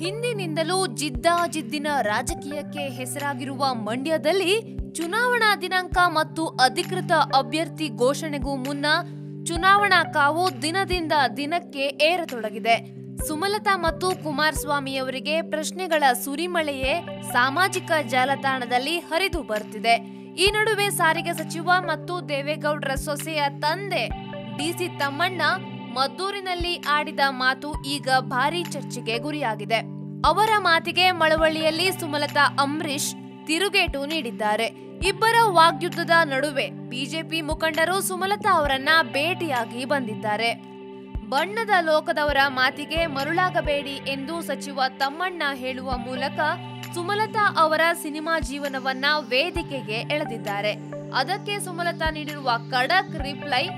ಹಿಂದಿನಿಂದಲೂ ಜಿದ್ದಾಜಿದ್ದಿನ ರಾಜಕೀಯಕ್ಕೆ ಹೆಸರಾಗಿರುವ ಮಂಡ್ಯದಲ್ಲಿ ಚುನಾವಣಾ ದಿನಾಂಕ ಮತ್ತು ಅಧಿಕೃತ ಅಭ್ಯರ್ಥಿ ಘೋಷಣೆಗೂ ಮುನ್ನ ಚುನಾವಣಾ ಕಾವು ದಿನದಿಂದ ದಿನಕ್ಕೆ ಏರತೊಡಗಿದೆ. ಸುಮಲತಾ ಮತ್ತು ಕುಮಾರಸ್ವಾಮಿಯವರಿಗೆ ಪ್ರಶ್ನೆಗಳ ಸುರಿಮಳೆಯೇ ಸಾಮಾಜಿಕ ಜಾಲತಾಣದಲ್ಲಿ ಹರಿದು ಬರ್ತಿದೆ. ಈ ನಡುವೆ ಸಾರಿಗೆ ಸಚಿವ ಮತ್ತು ದೇವೇಗೌಡರ ಸೊಸೆಯ ತಂದೆ ಡಿಸಿ ತಮ್ಮಣ್ಣ ಮದ್ದೂರಿನಲ್ಲಿ ಆಡಿದ ಮಾತು ಈಗ ಭಾರಿ ಚರ್ಚೆಗೆ ಗುರಿಯಾಗಿದೆ. ಅವರ ಮಾತಿಗೆ ಮಳವಳ್ಳಿಯಲ್ಲಿ ಸುಮಲತಾ ಅಂಬರೀಶ್ ತಿರುಗೇಟು ನೀಡಿದ್ದಾರೆ. ಇಬ್ಬರ ವಾಗ್ಯುದ್ಧದ ನಡುವೆ ಬಿಜೆಪಿ ಮುಖಂಡರು ಸುಮಲತಾ ಅವರನ್ನ ಭೇಟಿಯಾಗಿ ಬಂದಿದ್ದಾರೆ. ಬಣ್ಣದ ಲೋಕದವರ ಮಾತಿಗೆ ಮರುಳಾಗಬೇಡಿ ಎಂದು ಸಚಿವ ತಮ್ಮಣ್ಣ ಹೇಳುವ ಮೂಲಕ ಸುಮಲತಾ ಅವರ ಸಿನಿಮಾ ಜೀವನವನ್ನ ವೇದಿಕೆಗೆ ಎಳೆದಿದ್ದಾರೆ. ಅದಕ್ಕೆ ಸುಮಲತಾ ನೀಡಿರುವ ಖಡಕ್ ರಿಪ್ಲೈ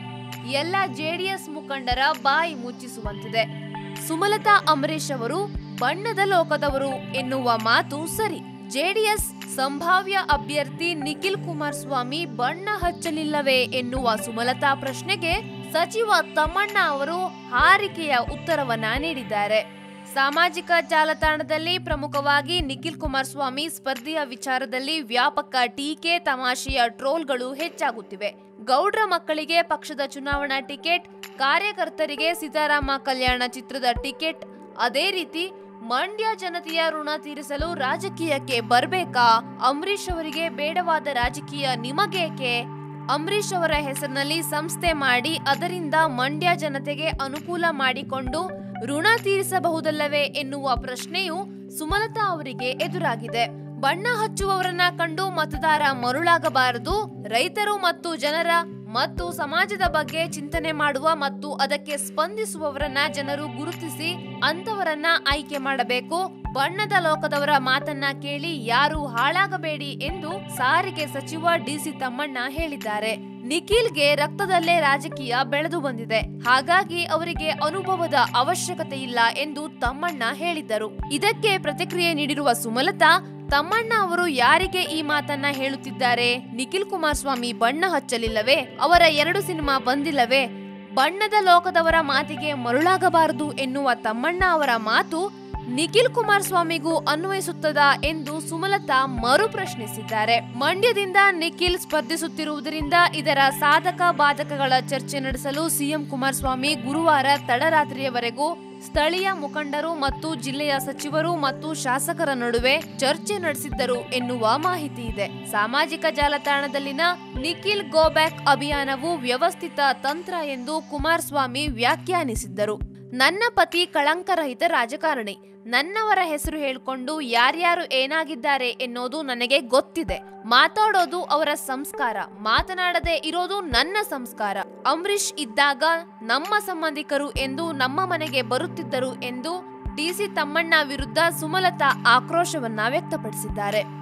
ಎಲ್ಲ ಜೆಡಿಎಸ್ ಮುಖಂಡರ ಬಾಯಿ ಮುಚ್ಚಿಸುವಂತಿದೆ. ಸುಮಲತಾ ಅಂಬರೀಶ್ ಅವರು, ಬಣ್ಣದ ಲೋಕದವರು ಎನ್ನುವ ಮಾತು ಸರಿ. ಜೆಡಿಎಸ್ ಸಂಭಾವ್ಯ ಅಭ್ಯರ್ಥಿ ನಿಖಿಲ್ ಕುಮಾರಸ್ವಾಮಿ ಬಣ್ಣ ಹಚ್ಚಲಿಲ್ಲವೇ ಎನ್ನುವ ಸುಮಲತಾ ಪ್ರಶ್ನೆಗೆ ಸಚಿವ ತಮ್ಮಣ್ಣ ಅವರು ಹಾರಿಕೆಯ ಉತ್ತರವನ್ನ ನೀಡಿದ್ದಾರೆ. ಸಾಮಾಜಿಕ ಜಾಲತಾಣದಲ್ಲಿ ಪ್ರಮುಖವಾಗಿ ನಿಖಿಲ್ ಕುಮಾರಸ್ವಾಮಿ ಸ್ಪರ್ಧೆಯ ವಿಚಾರದಲ್ಲಿ ವ್ಯಾಪಕ ಟೀಕೆ, ತಮಾಷೆಯ ಟ್ರೋಲ್ಗಳು ಹೆಚ್ಚಾಗುತ್ತಿವೆ. ಗೌಡ್ರ ಮಕ್ಕಳಿಗೆ ಪಕ್ಷದ ಚುನಾವಣಾ ಟಿಕೆಟ್, ಕಾರ್ಯಕರ್ತರಿಗೆ ಸೀತಾರಾಮ ಕಲ್ಯಾಣ ಚಿತ್ರದ ಟಿಕೆಟ್, ಅದೇ ರೀತಿ ಮಂಡ್ಯ ಜನತೆಯ ಋಣ ತೀರಿಸಲು ರಾಜಕೀಯಕ್ಕೆ ಬರ್ಬೇಕಾ? ಅಂಬರೀಶ್ ಅವರಿಗೆ ಬೇಡವಾದ ರಾಜಕೀಯ ನಿಮಗೇಕೆ? ಅಂಬರೀಶ್ ಅವರ ಹೆಸರಿನಲ್ಲಿ ಸಂಸ್ಥೆ ಮಾಡಿ ಅದರಿಂದ ಮಂಡ್ಯ ಜನತೆಗೆ ಅನುಕೂಲ ಮಾಡಿಕೊಂಡು ಋಣ ತೀರಿಸಬಹುದಲ್ಲವೇ ಎನ್ನುವ ಪ್ರಶ್ನೆಯು ಸುಮಲತಾ ಅವರಿಗೆ ಎದುರಾಗಿದೆ. ಬಣ್ಣ ಹಚ್ಚುವವರನ್ನ ಕಂಡು ಮತದಾರ ಮರುಳಾಗಬಾರದು. ರೈತರು ಮತ್ತು ಜನರ ಮತ್ತು ಸಮಾಜದ ಬಗ್ಗೆ ಚಿಂತನೆ ಮಾಡುವ ಮತ್ತು ಅದಕ್ಕೆ ಸ್ಪಂದಿಸುವವರನ್ನ ಜನರು ಗುರುತಿಸಿ ಅಂತವರನ್ನ ಆಯ್ಕೆ ಮಾಡಬೇಕು. ಬಣ್ಣದ ಲೋಕದವರ ಮಾತನ್ನ ಕೇಳಿ ಯಾರು ಹಾಳಾಗಬೇಡಿ ಎಂದು ಸಾರಿಗೆ ಸಚಿವ ಡಿಸಿ ತಮ್ಮಣ್ಣ ಹೇಳಿದ್ದಾರೆ. ನಿಖಿಲ್ಗೆ ರಕ್ತದಲ್ಲೇ ರಾಜಕೀಯ ಬೆಳೆದು ಬಂದಿದೆ. ಹಾಗಾಗಿ ಅವರಿಗೆ ಅನುಭವದ ಅವಶ್ಯಕತೆ ಇಲ್ಲ ಎಂದು ತಮ್ಮಣ್ಣ ಹೇಳಿದ್ದರು. ಇದಕ್ಕೆ ಪ್ರತಿಕ್ರಿಯೆ ನೀಡಿರುವ ಸುಮಲತಾ, ತಮ್ಮಣ್ಣ ಅವರು ಯಾರಿಗೆ ಈ ಮಾತನ್ನ ಹೇಳುತ್ತಿದ್ದಾರೆ? ನಿಖಿಲ್ ಕುಮಾರಸ್ವಾಮಿ ಬಣ್ಣ ಹಚ್ಚಲಿಲ್ಲವೇ? ಅವರ ಎರಡು ಸಿನಿಮಾ ಬಂದಿಲ್ಲವೇ? ಬಣ್ಣದ ಲೋಕದವರ ಮಾತಿಗೆ ಮರುಳಾಗಬಾರದು ಎನ್ನುವ ತಮ್ಮಣ್ಣ ಅವರ ಮಾತು ನಿಖಿಲ್ ಕುಮಾರಸ್ವಾಮಿಗೂ ಅನ್ವಯಿಸುತ್ತದಾ ಎಂದು ಸುಮಲತಾ ಮರು ಪ್ರಶ್ನಿಸಿದ್ದಾರೆ. ಮಂಡ್ಯದಿಂದ ನಿಖಿಲ್ ಸ್ಪರ್ಧಿಸುತ್ತಿರುವುದರಿಂದ ಇದರ ಸಾಧಕ ಬಾಧಕಗಳ ಚರ್ಚೆ ನಡೆಸಲು ಸಿಎಂ ಕುಮಾರಸ್ವಾಮಿ ಗುರುವಾರ ತಡರಾತ್ರಿಯವರೆಗೂ ಸ್ಥಳೀಯ ಮುಖಂಡರು ಮತ್ತು ಜಿಲ್ಲೆಯ ಸಚಿವರು ಮತ್ತು ಶಾಸಕರ ನಡುವೆ ಚರ್ಚೆ ನಡೆಸಿದ್ದರು ಎನ್ನುವ ಮಾಹಿತಿ ಇದೆ. ಸಾಮಾಜಿಕ ಜಾಲತಾಣದಲ್ಲಿನ ನಿಖಿಲ್ ಗೋ ಬ್ಯಾಕ್ ಅಭಿಯಾನವು ವ್ಯವಸ್ಥಿತ ತಂತ್ರ ಎಂದು ಕುಮಾರಸ್ವಾಮಿ ವ್ಯಾಖ್ಯಾನಿಸಿದ್ದರು. ನನ್ನ ಪತಿ ಕಳಂಕರಹಿತ ರಾಜಕಾರಣಿ. ನನ್ನವರ ಹೆಸರು ಹೇಳ್ಕೊಂಡು ಯಾರ್ಯಾರು ಏನಾಗಿದ್ದಾರೆ ಎನ್ನೋದು ನನಗೆ ಗೊತ್ತಿದೆ. ಮಾತಾಡೋದು ಅವರ ಸಂಸ್ಕಾರ. ಮಾತನಾಡದೆ ಇರೋದು ನನ್ನ ಸಂಸ್ಕಾರ. ಅಂಬರೀಷ್ ಇದ್ದಾಗ ನಮ್ಮ ಸಂಬಂಧಿಕರು ಎಂದು ನಮ್ಮ ಮನೆಗೆ ಬರುತ್ತಿದ್ದರು ಎಂದು ಡಿಸಿ ತಮ್ಮಣ್ಣ ವಿರುದ್ಧ ಸುಮಲತಾ ಆಕ್ರೋಶವನ್ನ ವ್ಯಕ್ತಪಡಿಸಿದ್ದಾರೆ.